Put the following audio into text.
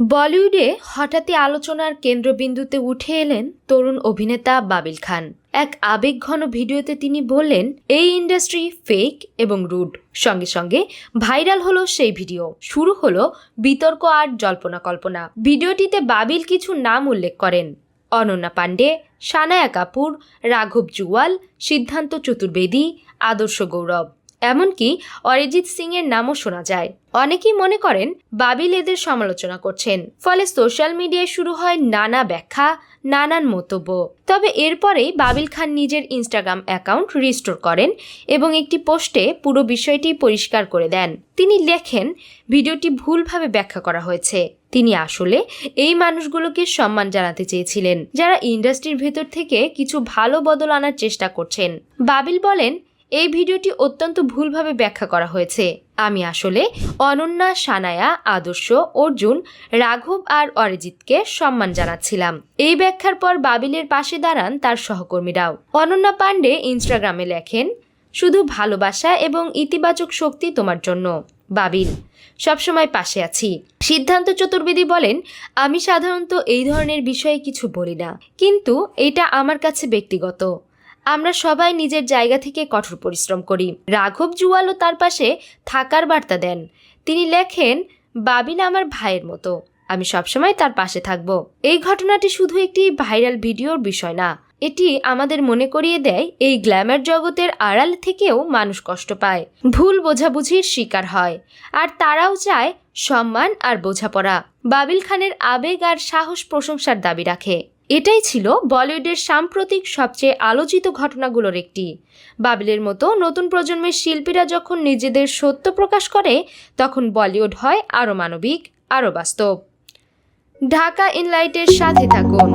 বলিউডে হঠাৎই আলোচনার কেন্দ্রবিন্দুতে উঠে এলেন তরুণ অভিনেতা বাবিল খান। এক আবেগঘন ভিডিওতে তিনি বললেন, এই ইন্ডাস্ট্রি ফেক এবং রুড সঙ্গে সঙ্গে ভাইরাল হলো সেই ভিডিও। শুরু হলো বিতর্ক আর জল্পনা কল্পনা। ভিডিওটিতে বাবিল কিছু নাম উল্লেখ করেন। অনন্যা পাণ্ডে, সানায়া কাপুর, রাঘব জুয়াল, সিদ্ধান্ত চতুর্বেদী, আদর্শ গৌরব। এমনকি অরিজিৎ সিং এর নামও শোনা যায়। অনেকেই মনে করেন বাবিল এদের সমালোচনা করছেন। ফলে সোশ্যাল মিডিয়ায় শুরু হয় নানা ব্যাখ্যা, নানান মন্তব্য। তবে এরপরেই বাবিল খান নিজের ইনস্টাগ্রাম অ্যাকাউন্ট রিস্টোর করেন এবং একটি পোস্টে পুরো বিষয়টি পরিষ্কার করে দেন। তিনি লেখেন, ভিডিওটি ভুলভাবে ব্যাখ্যা করা হয়েছে। তিনি আসলে এই মানুষগুলোকে সম্মান জানাতে চেয়েছিলেন, যারা ইন্ডাস্ট্রির ভেতর থেকে কিছু ভালো বদল আনার চেষ্টা করছেন। বাবিল বলেন এই ভিডিওটি অত্যন্ত ভুলভাবে ব্যাখ্যা করা হয়েছে। আমি আসলে অনন্যা সানায়া, আদর্শ, অর্জুন, রাঘব আর অরিজিৎকে সম্মান জানাচ্ছিলাম। এই ব্যাখ্যার পর বাবিলের পাশে দাঁড়ান তার সহকর্মীরাও। অনন্যা পাণ্ডে ইনস্টাগ্রামে লেখেন, শুধু ভালোবাসা এবং ইতিবাচক শক্তি তোমার জন্য। বাবিল, সবসময় পাশে আছি। সিদ্ধান্ত চতুর্বেদী বলেন, আমি সাধারণত এই ধরনের বিষয়ে কিছু বলি না। কিন্তু এটা আমার কাছে ব্যক্তিগত। আমরা সবাই নিজের জায়গা থেকে কঠোর পরিশ্রম করি। রাঘব জুয়ালও তার পাশে থাকার বার্তা দেন। তিনি লেখেন বাবিল আমার ভাইয়ের মতো। আমি সবসময় তার পাশে থাকব। এই ঘটনাটি শুধু একটি ভাইরাল ভিডিওর বিষয় না, এটি আমাদের মনে করিয়ে দেয় এই গ্ল্যামার জগতের আড়াল থেকেও মানুষ কষ্ট পায়। ভুল বোঝাবুঝির শিকার হয়, আর তারাও চায় সম্মান আর বোঝাপড়া। বাবিল খানের আবেগ আর সাহস প্রশংসার দাবি রাখে। এটাই ছিল বলিউডের সাম্প্রতিক সবচেয়ে আলোচিত ঘটনাগুলোর একটি। বাবিলের মতো নতুন প্রজন্মের শিল্পীরা যখন নিজেদের সত্য প্রকাশ করে, তখন বলিউড হয় আরও মানবিক, আরও বাস্তব। ঢাকা ইনলাইটের সাথে থাকুন।